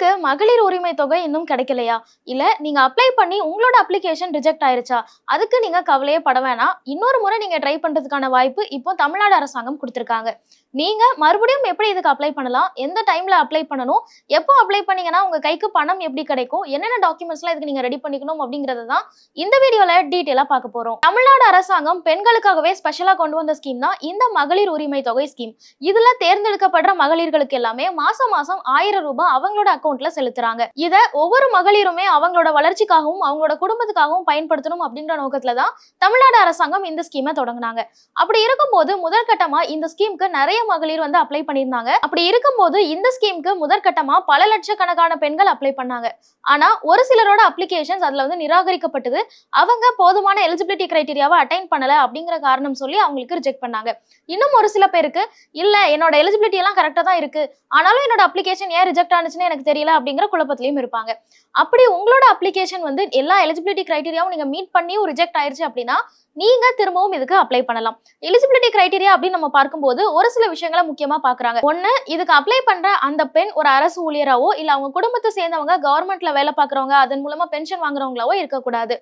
உங்களுக்கு மகளிர் உரிமை தொகை இன்னும் கிடைக்கலையா? இல்ல நீங்க அப்ளை பண்ணி உங்களோட அப்ளிகேஷன் ரிஜெக்ட் ஆயிருச்சா? அதுக்கு நீங்க கவலையே பட வேணாம். இன்னொரு முறை நீங்க ட்ரை பண்றதுக்கான வாய்ப்பு இப்போ தமிழ்நாடு அரசாங்கம் கொடுத்திருக்காங்க. நீங்க மறுபடியும் எப்படி இதுக்கு அப்ளை பண்ணலாம்? எந்த டைம்ல அப்ளை பண்ணணும்? எப்போ அப்ளை பண்ணீங்கன்னா உங்க கைக்கு பணம் எப்படி கிடைக்கும்? என்னென்ன டாக்குமெண்ட்ஸ்லாம் இதுக்கு நீங்க ரெடி பண்ணிக்கணும் அப்படிங்கறது தான் இந்த வீடியோல டீட்டெயிலா பார்க்க போறோம். தமிழ்நாடு அரசாங்கம் பெண்களுக்காகவே ஸ்பெஷலா கொண்டு வந்த ஸ்கீம் தான் இந்த மகளிர் உரிமை தொகை ஸ்கீம் இதுல தேர்ந்தெடுக்கப்படுற மகளிர்களுக்கு எல்லாமே மாசம் மாசம் ஆயிரம் ரூபாய் அவங்களோட அக்கௌண்ட் அக்கௌண்ட்ல செலுத்துறாங்க. இத ஒவ்வொரு மகளிருமே அவங்களோட வளர்ச்சிக்காகவும் அவங்களோட குடும்பத்துக்காகவும் பயன்படுத்தணும் அப்படின்ற நோக்கத்துல தான் தமிழ்நாடு அரசாங்கம் இந்த ஸ்கீமை தொடங்குனாங்க. அப்படி இருக்கும்போது முதற்கட்டமா இந்த ஸ்கீமுக்கு நிறைய மகளிர் வந்து அப்ளை பண்ணியிருந்தாங்க. அப்படி இருக்கும்போது இந்த ஸ்கீமுக்கு முதற்கட்டமா பல லட்சக்கணக்கான பெண்கள் அப்ளை பண்ணாங்க. ஆனா ஒரு சிலரோட அப்ளிகேஷன்ஸ் அதுல வந்து நிராகரிக்கப்பட்டது. அவங்க போதுமான எலிஜிபிலிட்டி கிரைட்டீரியாவை அட்டைன் பண்ணல அப்படிங்கிற காரணம் சொல்லி அவங்களுக்கு ரிஜெக்ட் பண்ணாங்க. இன்னும் ஒரு சில பேருக்கு இல்ல என்னோட எலிஜிபிலிட்டி எல்லாம் கரெக்டா தான் இருக்கு. ஆனாலும் என்னோட அப்ளிகேஷன் ஏன் ரிஜெக்ட் ஆனிச்சுன்னு எனக்கு தெரியல அப்படிங்கிற குழப்பத்திலையும் இருப்பாங்க. அப்படி உங்களோட அப்ளிகேஷன் வந்து எல்லா எலிஜிபிலிட்டி கிரைட்டீரியாவும் நீங்க மீட் பண்ணியும் ரிஜெக்ட் ஆயிருச்சு அப்படின்னா நீங்க திரும்பவும் இதுக்கு அப்ளை பண்ணலாம். எலிஜிபிலிட்டி கிரைடீரியா அப்படின்னு நம்ம பார்க்கும்போது ஒரு சில விஷயங்களை முக்கியமா பாக்குறாங்க ஒண்ணு இதுக்கு அப்ளை பண்ற அந்த பெண் ஒரு அரசு ஊழியராவோ இல்ல அவங்க குடும்பத்தை சேர்ந்தவங்க கவர்மெண்ட்ல வேலை பாக்குறவங்க அதன் மூலமா பென்ஷன் வாங்குறவங்களாவோ இருக்கக்கூடாது.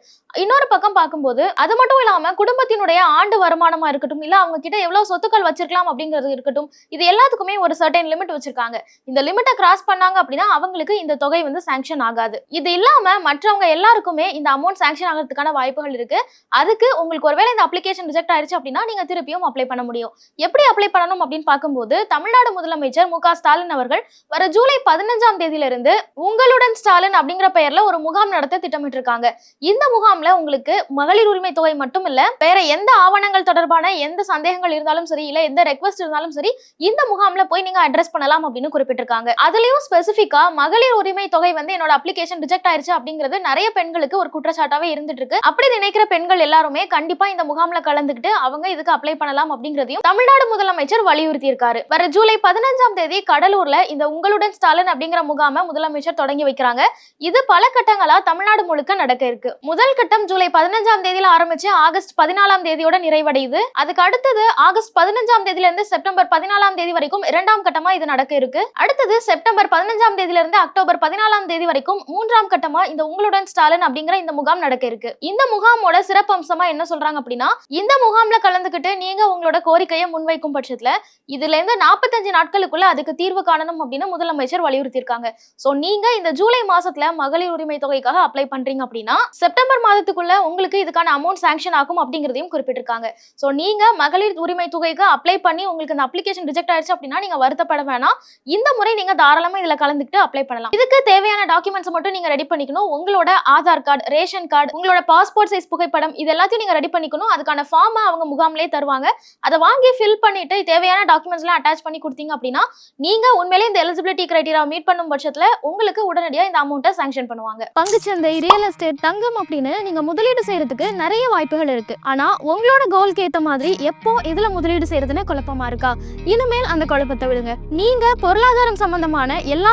இன்னொரு பக்கம் பார்க்கும்போது அது மட்டும் இல்லாம குடும்பத்தினுடைய ஆண்டு வருமானமா இருக்கட்டும் இல்ல அவங்க கிட்ட எவ்வளவு சொத்துக்கள் வச்சிருக்கலாம் அப்படிங்கிறது இருக்கட்டும் இது எல்லாத்துக்குமே ஒரு சர்டைன் லிமிட் வச்சிருக்காங்க. இந்த லிமிட்டை கிராஸ் பண்ணாங்க அப்படின்னா அவங்களுக்கு இந்த தொகை வந்து சாங்ஷன் ஆகாது. இது இல்லாம மற்றவங்க எல்லாருக்குமே இந்த அமௌண்ட் சாங்ஷன் ஆகிறதுக்கான வாய்ப்புகள் இருக்கு. அதுக்கு உங்களுக்கு ஒருவேளை இந்த அப்ளிகேஷன் ரிஜெக்ட் ஆயிருச்சு அப்படின்னா நீங்க திருப்பியும் அப்ளை பண்ண முடியும். எப்படி அப்ளை பண்ணணும் அப்படின்னு பார்க்கும்போது தமிழ்நாடு முதலமைச்சர் மு ஸ்டாலின் அவர்கள் வர ஜூலை பதினஞ்சாம் தேதியிலிருந்து உங்களுடன் ஸ்டாலின் அப்படிங்கிற பெயர்ல ஒரு முகாம் நடத்த திட்டமிட்டு இருக்காங்க இந்த முகாம்ல உங்களுக்கு மகளிர் உரிமை தொகை மட்டும் இல்ல வேற எந்த ஆவணங்கள் தொடர்பான எந்த சந்தேகங்கள் இருந்தாலும் சரி இல்ல எந்த ரெக்வஸ்ட் இருந்தாலும் சரி இந்த முகாம்ல போய் நீங்க அட்ரஸ் பண்ணலாம் அப்படின்னு குறிப்பிட்டிருக்காங்க. அதுலயும் ஸ்பெசிபிக்கா மகளிர் உரிமை தொகை வந்து என்னோட அப்ளிகேஷன் ரிஜெக்ட் ஆயிருச்சு அப்படிங்கிறது நிறைய பெண்களுக்கு ஒரு குற்றச்சாட்டாவே இருந்துட்டு இருக்கு அப்படி நினைக்கிற பெண்கள் எல்லாருமே கண்டிப்பா இந்த முகாம்ல கலந்துக்கிட்டு அவங்க இதுக்கு அப்ளை பண்ணலாம் அப்படிங்கிறதையும் தமிழ்நாடு முதலமைச்சர் வலியுறுத்தி இருக்காரு வர ஜூலை பதினஞ்சாம் தேதி கடலூர்ல இந்த உங்களுடன் ஸ்டாலின் அப்படிங்கிற முகாமை முதலமைச்சர் தொடங்கி வைக்கிறாங்க. இது பல கட்டங்களா தமிழ்நாடு முழுக்க நடக்க இருக்கு. முதல் கட்டம் ஜூலை பதினஞ்சாம் தேதியில ஆரம்பிச்சு ஆகஸ்ட் பதினாலாம் தேதியோட நிறைவடையுது. அதுக்கு அடுத்தது ஆகஸ்ட் பதினஞ்சாம் தேதியில இருந்து செப்டம்பர் பதினாலாம் தேதி வரைக்கும் இரண்டாம் கட்டமா இது நடக்க இருக்கு. அடுத்தது செப்டம்பர் பதினஞ்சாம் தேதியில இருந்து அக்டோபர் பதினாலாம் தேதி வரைக்கும் மூன்றாம் கட்டமா இந்த உங்களுடன் ஸ்டாலின் அப்படிங்கிற இந்த முகாம் நடக்க இருக்கு. இந்த முகாமோட சிறப்பம்சமா என்ன சொல்றாங்க அப்படின்னா இந்த முகாம்ல கலந்துக்கிட்டு நீங்க உங்களோட கோரிக்கையை முன்வைக்கும் பட்சத்துல இதுல இருந்து நாற்பத்தஞ்சு நாட்களுக்குள்ள அதுக்கு தீர்வு காணணும் அப்படின்னு முதலமைச்சர் வலியுறுத்தியிருக்காங்க. சோ நீங்க இந்த ஜூலை மாசத்துல மகளிர் உரிமை தொகைக்காக அப்ளை பண்றீங்க அப்படின்னா செப்டம்பர் மாதத்துக்குள்ள உங்களுக்கு இதுக்கான அமௌண்ட் சாங்ஷன் ஆகும் அப்படிங்கிறதையும் குறிப்பிட்டிருக்காங்க. சோ நீங்க மகளிர் உரிமை தொகைக்கு அப்ளை பண்ணி உங்களுக்கு இந்த அப்ளிகேஷன் ரிஜெக்ட் ஆயிடுச்சு அப்படின்னா நீங்க வருத்தப்பட வேணாம். இந்த முறை நீங்க தாராளமா இதுல கலந்துக்கிட்டு அப்ளை பண்ணலாம். இதுக்கு தேவையான டாக்குமெண்ட்ஸ் மட்டும் நீங்க ரெடி பண்ணிக்கணும். உங்களோட ஆதார் கார்டு ரேஷன் கார்டு உங்களோட பாஸ்போர்ட் சைஸ் புகைப்படம் இது எல்லாத்தையும் நீங்க ரெடி பண்ணிக்கணும். அதுக்கான ஃபார்மை அவங்க முகாம்லயே தருவாங்க. அதை வாங்கி ஃபில் பண்ணிட்டு தேவையான டாக்குமெண்ட்ஸ்லாம் அட்டாச் பண்ணி கொடுத்தீங்க அப்படின்னா நீங்க உண்மையிலேயே இந்த எலிஜிபிலிட்டி கிரைடீரியா மீட் பண்ணும் பட்சத்துல உங்களுக்கு உடனடியாக இந்த அமௌண்ட்டை சாங்ஷன் பண்ணுவாங்க. பங்குச்சந்தை ரியல் எஸ்டேட் தங்கம் அப்படின்னு நீங்க முதலீடு செய்யறதுக்கு நிறைய வாய்ப்புகள் இருக்கு. ஆனா உங்களோட கோல்க்கு ஏத்த மாதிரி எப்போ இதுல முதலீடு செய்யறதுன்னு குழப்பமா இருக்கா? இனிமேல் அந்த குழப்பத்தை விடுங்க. நீங்க பொருளாதாரம் சம்பந்தமான எல்லா